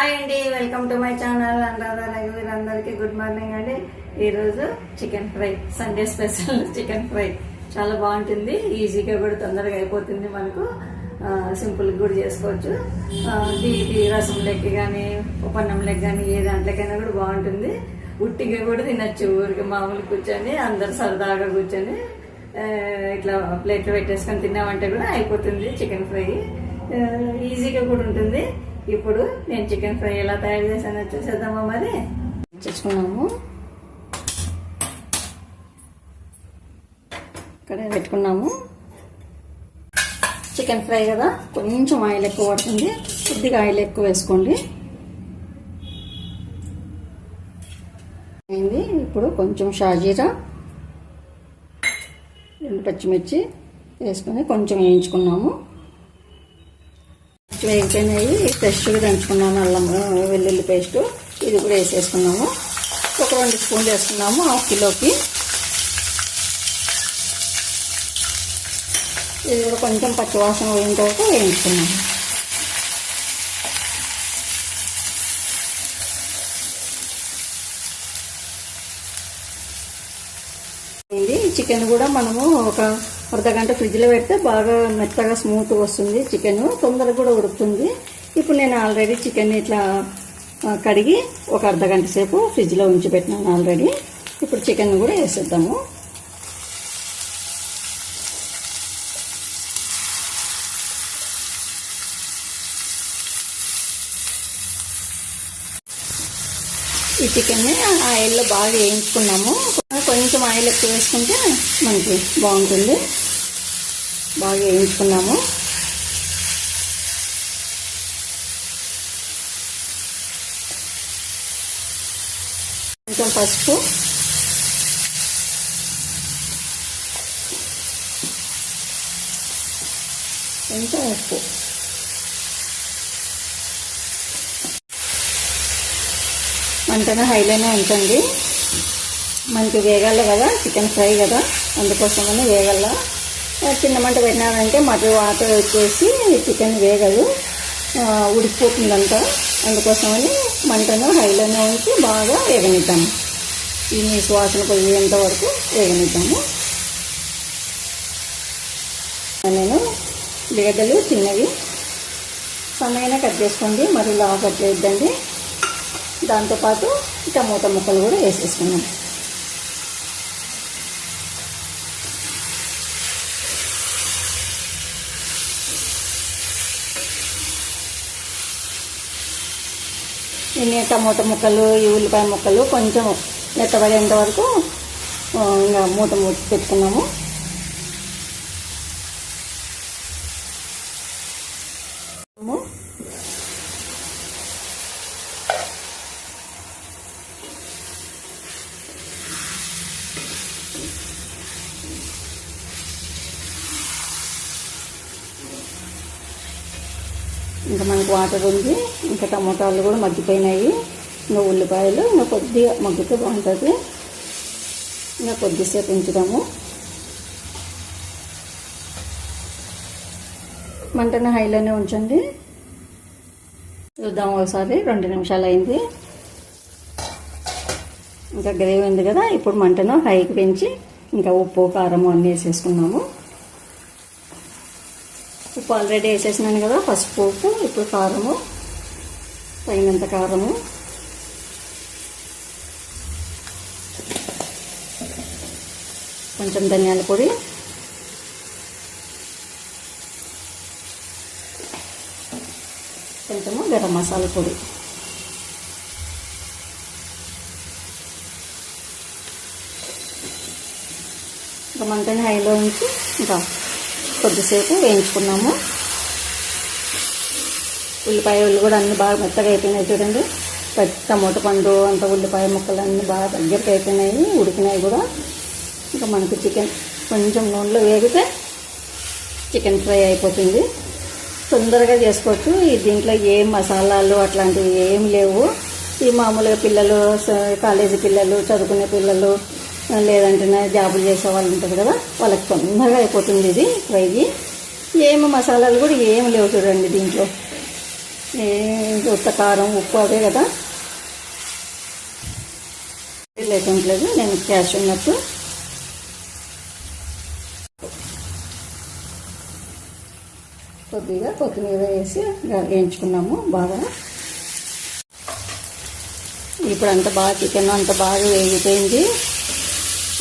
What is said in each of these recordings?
Hi అండి welcome to my channel. Anuradha రఘువీర్ అందరికీ good morning అండి. ఈరోజు chicken fry Sunday special chicken fry. చాలా బాగుంటుంది. ఈజీగా కూడా తొందరగా అయిపోతుంది మనకు. సింపుల్ కూడా చేసుకోవచ్చు. ఆ, దీటి రసం లెక్క కానీ పన్నం లెక్క కానీ ఏ దాంట్లోకైనా కూడా బాగుంటుంది. ఉట్టిగా కూడా తినచ్చు. ఊరికి మామూలు కూర్చొని అందరు సరదాగా కూర్చొని ఇట్లా ప్లేట్లో పెట్టేసుకొని తిన్నామంటే కూడా అయిపోతుంది చికెన్ ఫ్రై. ఈజీగా కూడా ఉంటుంది. ఇప్పుడు నేను చికెన్ ఫ్రై ఎలా తయారు చేశానో చూసేద్దామా మరి? చేసుకున్నాము ఇక్కడ పెట్టుకున్నాము. చికెన్ ఫ్రై కదా కొంచెం ఆయిల్ ఎక్కువ పడుతుంది. కొద్దిగా ఆయిల్ ఎక్కువ వేసుకోండి. అయింది. ఇప్పుడు కొంచెం షాజీరా రెండు పచ్చిమిర్చి వేసుకొని కొంచెం వేయించుకున్నాము. వేగిపోయినాయి ఫ్రెష్గా దంచుకున్నాము అల్లం వెల్లుల్లి పేస్ట్. ఇది కూడా వేసేసుకున్నాము. ఒక రెండు స్పూన్లు వేసుకున్నాము హాఫ్ కిలోకి. ఇది కూడా కొంచెం పచ్చివాసన పోయిన తర్వాత వేయించుకున్నాము. చికెన్ కూడా మనము ఒక అర్ధ గంట ఫ్రిడ్జ్లో పెడితే బాగా మెత్తగా స్మూత్గా వస్తుంది చికెన్ తొందరగా కూడా ఉడుకుతుంది. ఇప్పుడు నేను ఆల్రెడీ చికెన్ ఇట్లా కడిగి ఒక అర్ధగంట సేపు ఫ్రిడ్జ్లో ఉంచి పెట్టినాను ఆల్రెడీ. ఇప్పుడు చికెన్ కూడా వేసేద్దాము. ఈ చికెన్ని ఆయిల్లో బాగా వేయించుకున్నాము. కొంచెం ఆయిల్ ఎక్కువ వేసుకుంటే మనకి బాగుంటుంది. బాగా వేయించుకున్నాము. కొంచెం పసుపు. కొంచెం ఉప్పు. మంటను హైలోనే ఉంచండి. మనకి వేగాలి కదా చికెన్ ఫ్రై కదా. అందుకోసమని వేగల చిన్న మంట పెట్టినారంటే మటన్ వాటర్ వచ్చేసి చికెన్ వేగదు. ఆ, ఉడికిపోతుందంట. అందుకోసమని మంటను హైలోనే ఉంచి బాగా వేగనిద్దాము. ఈ మీ సువాసన పోయేంత వరకు వేగనిద్దాము. నేను ఉల్లిగడ్డలు చిన్నవి. సన్నైనా కట్ చేసుకోండి మరి లావు కట్ చేయొద్దండి. దాంతోపాటు టమోటా ముక్కలు కూడా వేసేసుకున్నాను ఇన్ని టమోటా ముక్కలు ఈ ఉల్లిపాయ ముక్కలు కొంచెం మెత్తబడేంత వరకు ఇంకా మూత మూసి పెట్టుకున్నాము. ఇంకా మనకు వాటర్ ఉంది ఇంకా టమోటాలు కూడా మగ్గిపోయినాయి. ఇంకా ఉల్లిపాయలు ఇంకా కొద్దిగా మగ్గితే బాగుంటుంది. ఇంకా కొద్దిసేపు ఉంచుదాము మంటను హైలోనే ఉంచండి. చూద్దాం ఒకసారి రెండు నిమిషాలు అయింది. ఇంకా గ్రేవీ ఉంది కదా ఇప్పుడు మంటను హైకి పెంచి ఇంకా ఉప్పు కారం అన్నీ వేసేసుకున్నాము. ఉప్పు ఆల్రెడీ వేసేసినాను కదా పసుపు ఉప్పు ఇప్పుడు కారము తగినంత కారము. కొంచెం ధనియాల పొడి. కొంచెము గరం మసాలా పొడి. ఇంకా మంటని హైలో ఉంచి ఇంకా కొద్దిసేపు వేయించుకున్నాము. ఉల్లిపాయలు కూడా అన్నీ బాగా మెత్తగా అయిపోయినాయి చూడండి. పచ్చి టమోటా పండు అంత ఉల్లిపాయ ముక్కలు అన్నీ బాగా దగ్గరికి అయిపోయినాయి ఉడికినాయి కూడా. ఇంకా మనకి చికెన్ కొంచెం నూనెలో వేగితే చికెన్ ఫ్రై అయిపోతుంది. తొందరగా చేసుకోవచ్చు. ఈ దీంట్లో ఏం మసాలాలు అట్లాంటివి ఏం లేవు. ఈ మామూలుగా పిల్లలు కాలేజీ పిల్లలు చదువుకునే పిల్లలు లేదంటే జాబులు చేసే వాళ్ళు ఉంటారు కదా వాళ్ళకి తొందరగా అయిపోతుంది ఇది ఫ్రై. ఏమి మసాలాలు కూడా ఏమి లేవు చూడండి దీంట్లో. ఉత్త కారం ఉప్పు అవే కదా. లేకుంటలేదు నేను క్యాష్ ఉన్నట్టు. కొద్దిగా కొత్తిమీర వేసి వేయించుకున్నాము బాగా. ఇప్పుడు అంత బాగా చికెన్ అంత బాగా వేగిపోయింది.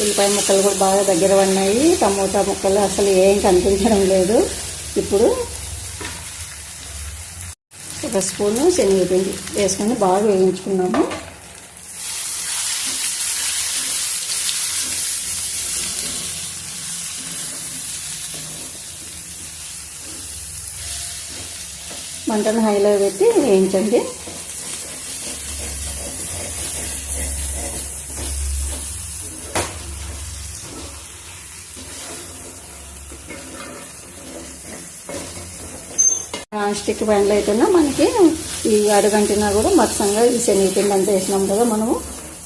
ఉల్లిపాయ ముక్కలు కూడా బాగా దగ్గర పడినాయి. టమోటా ముక్కలు అసలు ఏం కనిపించడం లేదు. ఇప్పుడు ఒక స్పూను శనగపిండి వేసుకొని బాగా వేయించుకున్నాము. మంటను హైలో పెట్టి వేయించండి. స్టిక్ ప్యాన్లో అయితేనా మనకి ఈ అడుగంటినా కూడా మత్సంగా ఈ శనగపిండి అంతా వేసినాం కదా మనము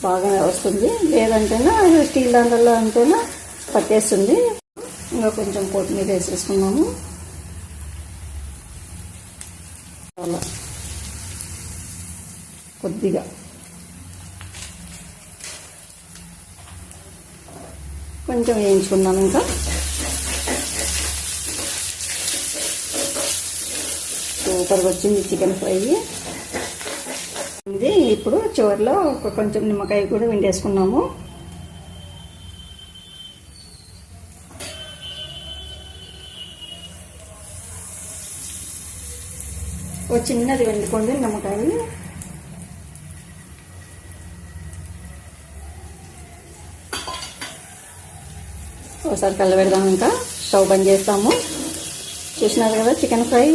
బాగా వస్తుంది. లేదంటేనా స్టీల్ దాంట్లో అంటేనా పట్టేస్తుంది. ఇంకా కొంచెం కొత్తిమీర వేసేసుకున్నాము. అలా కొద్దిగా. కొంచెం వేయించుకున్నాను ఇంకా. సూపర్గా వచ్చింది చికెన్ ఫ్రై. ఇది ఇప్పుడు చివరిలో ఒక కొంచెం నిమ్మకాయ కూడా వెండేసుకున్నాము చిన్నది వెండుకోండి నిమ్మకాయ ఒకసారి కలబెడదాం ఇంకా. స్టవ్ బంద్ చేస్తాము. చూసినారు కదా చికెన్ ఫ్రై?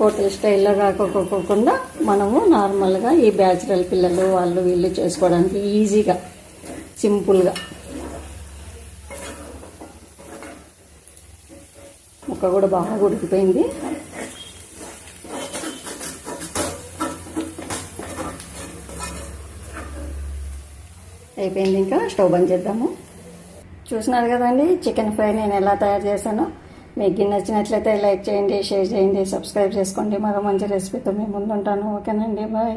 హోటల్ స్టైల్లో కాకోకుండా మనము నార్మల్గా ఈ బ్యాచురల్ పిల్లలు వాళ్ళు వీళ్ళు చేసుకోవడానికి ఈజీగా సింపుల్గా. ముక్క కూడా బాగా ఉడికిపోయింది. అయిపోయింది ఇంకా స్టవ్ బంద్ చేద్దాము. చూసినారు కదండి చికెన్ ఫ్రై నేను ఎలా తయారు చేశానో. మీకు నచ్చినట్లయితే లైక్ చేయండి షేర్ చేయండి సబ్స్క్రైబ్ చేసుకోండి. మరో మంచి రెసిపీతో మేము ముందుంటాను. ఓకేనండి బాయ్.